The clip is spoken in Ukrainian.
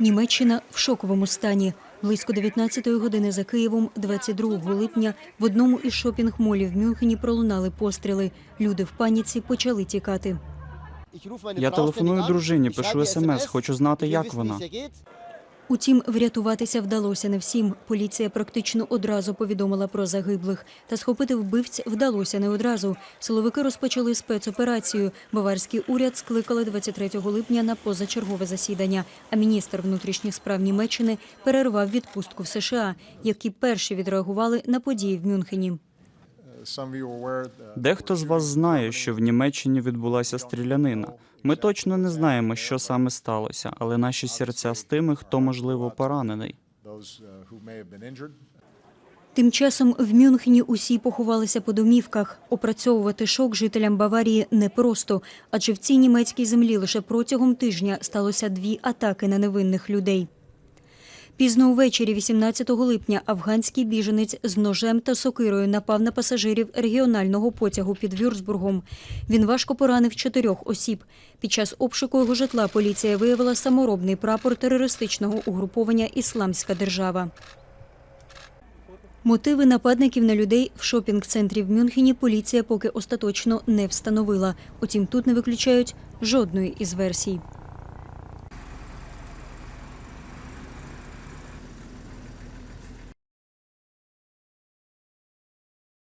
Німеччина в шоковому стані. Близько 19-ї години за Києвом, 22 липня, в одному із шопінг-молів в Мюнхені пролунали постріли. Люди в паніці почали тікати. Я телефоную дружині, пишу смс, хочу знати, як вона. Утім, врятуватися вдалося не всім. Поліція практично одразу повідомила про загиблих. Та схопити вбивць вдалося не одразу. Силовики розпочали спецоперацію. Баварський уряд скликали 23 липня на позачергове засідання. А міністр внутрішніх справ Німеччини перервав відпустку в США, які перші відреагували на події в Мюнхені. Дехто з вас знає, що в Німеччині відбулася стрілянина. Ми точно не знаємо, що саме сталося, але наші серця з тими, хто можливо поранений. Тим часом в Мюнхені усі поховалися по домівках. Опрацьовувати шок жителям Баварії непросто, адже в цій німецькій землі лише протягом тижня сталося дві атаки на невинних людей. Пізно увечері, 18 липня, афганський біженець з ножем та сокирою напав на пасажирів регіонального потягу під Вюрцбургом. Він важко поранив чотирьох осіб. Під час обшуку його житла поліція виявила саморобний прапор терористичного угруповання Ісламська держава. Мотиви нападників на людей в шопінг-центрі в Мюнхені поліція поки остаточно не встановила. Утім, тут не виключають жодної із версій.